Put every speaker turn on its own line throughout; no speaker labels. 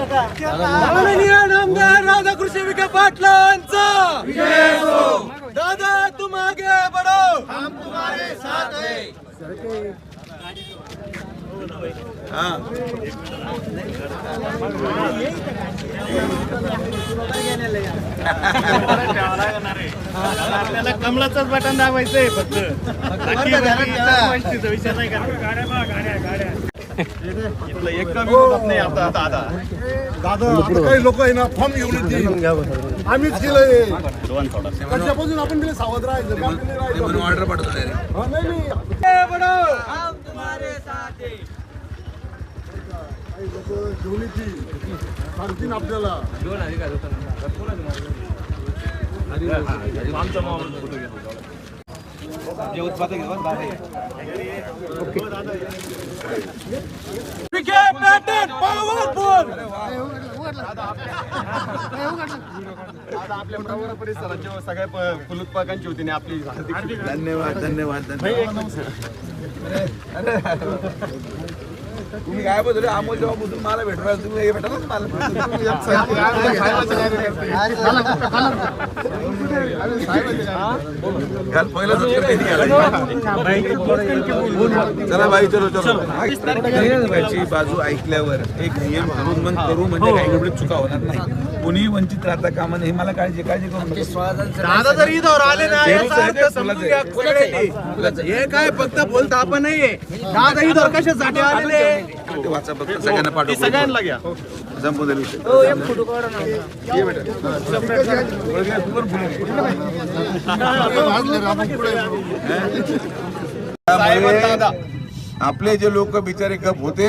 माननीय नामदार राधाकृष्ण विखे पाटलांचा. दादा तुम आगे बढो. हम तुम्हारे साथ है
आपल्याला कमलाचंच बटन दाबायचंय फक्त. विषय नाही का इथलं एक कमी होत नाही आता आता आता.
दादा आता काही लोक आहे ना फॉर्म घेऊन येतील. आम्हीच केलंय. कशापासून आपण गेले सावध राहायचं का आपण नाही राहायचं?
ऑर्डर पाठवतो
हा, नाही, नाही. काही लोक घेऊन येतील. सांगतील आपल्याला.
विखे पॅटर्न पॉवरफुल
आता आपल्या प्रवरा सगळ्या फुलोत्पादकांची होती आणि आपली हार्दिक
धन्यवाद धन्यवाद. धन्यवाद तुम्ही काय बोलतो अमोल जेव्हा बोलून मला भेटणार. तुम्ही हे भेटा ना काल पहिला चला बाई चलो चलो. बाजू ऐकल्यावर एक नियम करून करू म्हणजे काही गडबडीत चुका होणार नाही. कोणी वंचित राहता कामा नये मला काळजी काळजी.
दादा जर इथं आले ना याचा अर्थ समजून घ्या. हे काय फक्त बोलता आपण नाहीये. दादा इथं कशासाठी आलेले
ते वाचा फक्त सगळ्यांना पाठव
सगळ्यांना घ्या.
दे विषय. ये बेटा. त्यामुळे आपले जे लोक बिचारे गप होते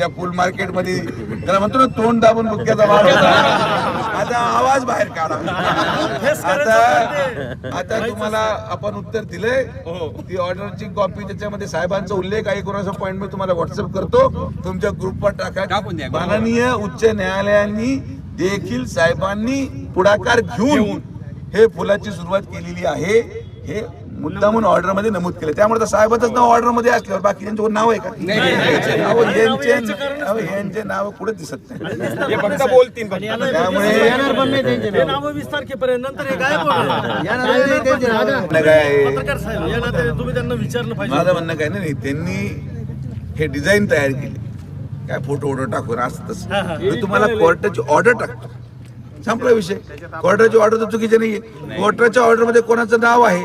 या फुल मार्केटमध्ये त्याला म्हणतो ना तोंड दाबून मुक्याचा वाढ होता. आता आवाज बाहेर काढा. आता आता तुम्हाला आपण उत्तर दिलंय. ती ऑर्डरची कॉपी त्याच्यामध्ये साहेबांचा उल्लेख आहे. कोणाचा पॉईंट मी तुम्हाला व्हॉट्सअप करतो. तुमच्या ग्रुपवर टाका. माननीय उच्च न्यायालयांनी देखील साहेबांनी पुढाकार घेऊन. हे फुलाची सुरुवात केलेली आहे. हे मुद्दामून ऑर्डरमध्ये नमूद केलं. त्यामुळे तर साहेबाचंच नाव ऑर्डरमध्ये असल्यावर बाकी त्यांचं कोण नाव आहे का? अहो, यांचे नाव कुठे दिसत नाही.
हे
त्यामुळे
नाव.
माझं म्हणणं काय नाही त्यांनी हे डिझाईन तयार केली. काय फोटो वोटो टाकून असं तसं. मी तुम्हाला कोर्टाची ऑर्डर टाकतो. संपला विषय. कोर्टाची ऑर्डर तर चुकीची नाहीये. कोर्टाच्या ऑर्डरमध्ये कोणाचं नाव आहे?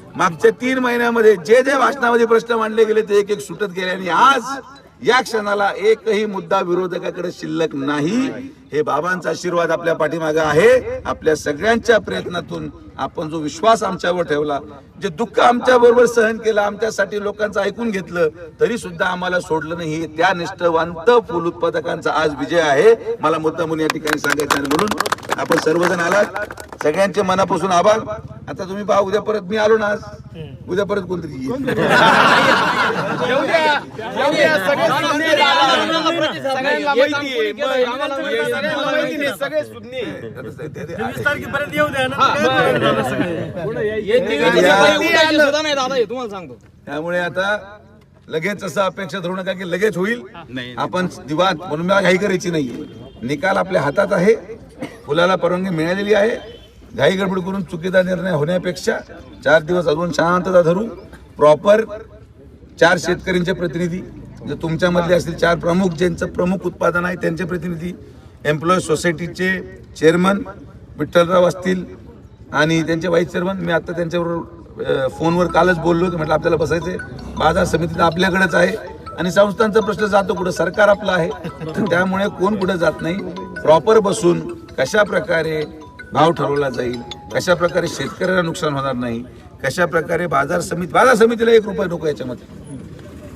मागच्या तीन महिन्यामध्ये जे जे भाषणामध्ये प्रश्न मांडले गेले ते एक एक सुटत गेले आणि आज या क्षणाला एकही मुद्दा विरोधकाकडे शिल्लक नाही. हे बाबांचा आशीर्वाद आपल्या पाठीमागे आहे. आपल्या सगळ्यांच्या प्रयत्नातून आपण जो विश्वास आमच्यावर ठेवला जे दुःख आमच्या बरोबर सहन केलं आमच्यासाठी लोकांचं ऐकून घेतलं तरी सुद्धा आम्हाला सोडलं नाही. त्या निष्ठवंत फुल उत्पादकांचा आज विजय आहे. मला मुद्दा म्हणून या ठिकाणी सांगायचं आहे म्हणून आपण सर्वजण आलात. सगळ्यांचे मनापासून आभार. आता तुम्ही पहा उद्या परत मी आलो ना आज. उद्या परत कोणतरी येईल.
सगळ्यांना माहिती आहे मग सगळ्यांना माहिती आहे, सगळे सुज्ञ. आहे.
ते- ते-
वीस तारखेपर्यंत येऊ द्या?
त्यामुळे आता लगेच असं अपेक्षा धरू नका की लगेच होईल. आपण दिवाद म्हणून मला घाई करायची नाहीये. निकाल आपल्या हातात आहे. फुलाला परवानगी मिळालेली आहे. घाई गडबड करून चुकीचा निर्णय होण्यापेक्षा चार दिवस अजून शांतता धरू. प्रॉपर चार शेतकऱ्यांचे प्रतिनिधी जर तुमच्यामधले असतील चार प्रमुख ज्यांचं प्रमुख उत्पादन आहे त्यांचे प्रतिनिधी एम्प्लॉय सोसायटीचे चेअरमन विठ्ठलराव असतील आणि त्यांचे व्हाईस चेअरमन मी आत्ता त्यांच्याबरोबर फोनवर कालच बोललो होतो. म्हटलं आपल्याला बसायचंय. बाजार समिती तर आपल्याकडेच आहे. आणि संस्थांचा प्रश्न जातो कुठं? सरकार आपलं आहे. तर त्यामुळे कोण कुठं जात नाही? प्रॉपर बसून कशा प्रकारे भाव ठरवला जाईल. कशा प्रकारे शेतकऱ्याला नुकसान होणार नाही कशा प्रकारे बाजार समिती बाजार समितीला एक रुपये नको याच्यामध्ये.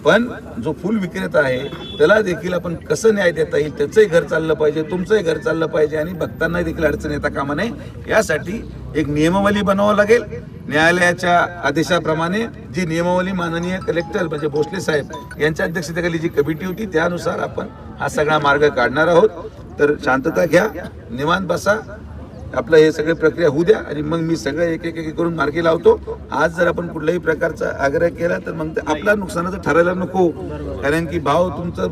पण जो फुल विक्रेता आहे त्याला देखील आपण कसं न्याय देता येईल त्याचंही घर चाललं पाहिजे तुमचंही घर चाललं पाहिजे आणि भक्तांना देखील अडचण येता कामा नये यासाठी एक नियमावली बनवावं लागेल. न्यायालयाच्या आदेशाप्रमाणे जी नियमावली माननीय कलेक्टर म्हणजे भोसले साहेब यांच्या अध्यक्षतेखाली जी कमिटी होती त्यानुसार आपण हा सगळा मार्ग काढणार आहोत. तर शांतता घ्या निवांत बसा. आपलं हे सगळे प्रक्रिया होऊ द्या आणि मग मी सगळं एक एक एक करून मार्गी लावतो. आज जर आपण कुठल्याही प्रकारचा आग्रह केला तर मग ते आपला नुकसानाचं ठरायला नको. कारण की भाव तुमचं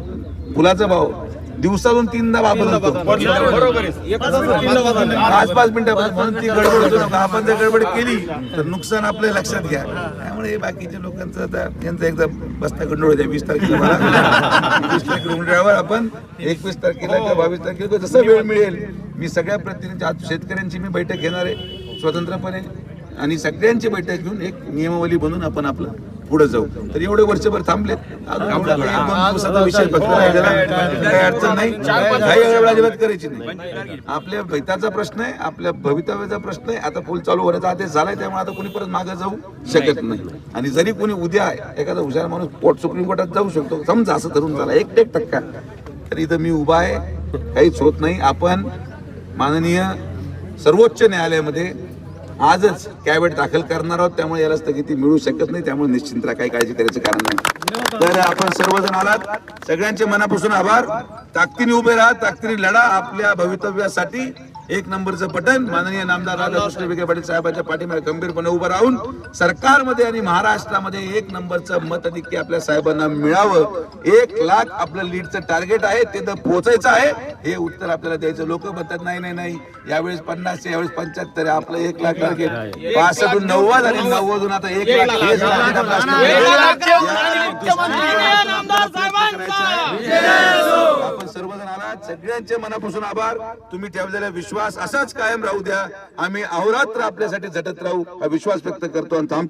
फुलाचा भाव. दिवसातून तीनदा
बरोबर आहे.
पाच पाच मिनिटापासून ती गडबड होतो नका. आपण जर गडबड केली तर नुकसान आपल्या लक्षात घ्या. त्यामुळे हे बाकीच्या लोकांचं आता यांचा एकदा बसता गंडोळ होत्या वीस तारखेला वीस तारखेला मंडळावर आपण एकवीस तारखेला किंवा बावीस तारखेला जसं वेळ मिळेल मी सगळ्या प्रतिनिधी आज शेतकऱ्यांची मी बैठक घेणार आहे. स्वतंत्रपणे आणि सगळ्यांची बैठक घेऊन एक नियमावली बनवून आपण आपलं पुढे जाऊ. तर एवढे वर्षभर दिवसाचा विषय राहिलेला आहे. काही अडचण नाही. काही करायची नाही. आपल्या भैताचा प्रश्न आहे. आपल्या भवितव्याचा प्रश्न आहे. आता पूल चालू होण्याचा आदेश झालाय त्यामुळे आता कोणी परत मागे जाऊ शकत नाही. आणि जरी कोणी उद्या एखादा हुशार माणूस पोट सुप्रीम कोर्टात जाऊ शकतो समजा असं धरून झाला एक एक टक्का तर इथं मी उभा आहे. काहीच होत नाही. आपण माननीय सर्वोच्च न्यायालयामध्ये आजच कॅबिनेट दाखल करणार आहोत. त्यामुळे याला स्थगिती मिळू शकत नाही. त्यामुळे निश्चिंत काही काळजी करायचं कारण नाही. तर आपण सर्वजण आलात. सगळ्यांचे मनापासून आभार. ताकदीने उभे राहा. ताकदीने लढा. आपल्या भवितव्यासाठी एक नंबरचं बटन माननीय नामदार राधाकृष्ण विखे पाटील साहेबांच्या पाठीमागे गंभीरपणे उभं राहून सरकारमध्ये आणि महाराष्ट्रामध्ये एक नंबरचं मताधिक्य आपल्या साहेबांना मिळावं एक लाख आपलं लीडचं टार्गेट आहे ते तर पोहोचायचं आहे हे उत्तर आपल्याला द्यायचं लोक म्हणतात नाही नाही नाही यावेळेस पन्नास यावेळेस पंच्याहत्तर. आपलं एक लाख टार्गेट पासष्टून नव्वद आणि नव्वदून आता एक लाख हेच target आपलं असणार आहे. आपण सर्वजण आलात सगळ्यांचे मनापासून आभार. तुम्ही ठेवलेला विश्वास असाच कायम राहू द्या. आम्ही अहोरात्र आपल्यासाठी झटत राहू. हा विश्वास व्यक्त करतो आणि थांबतो.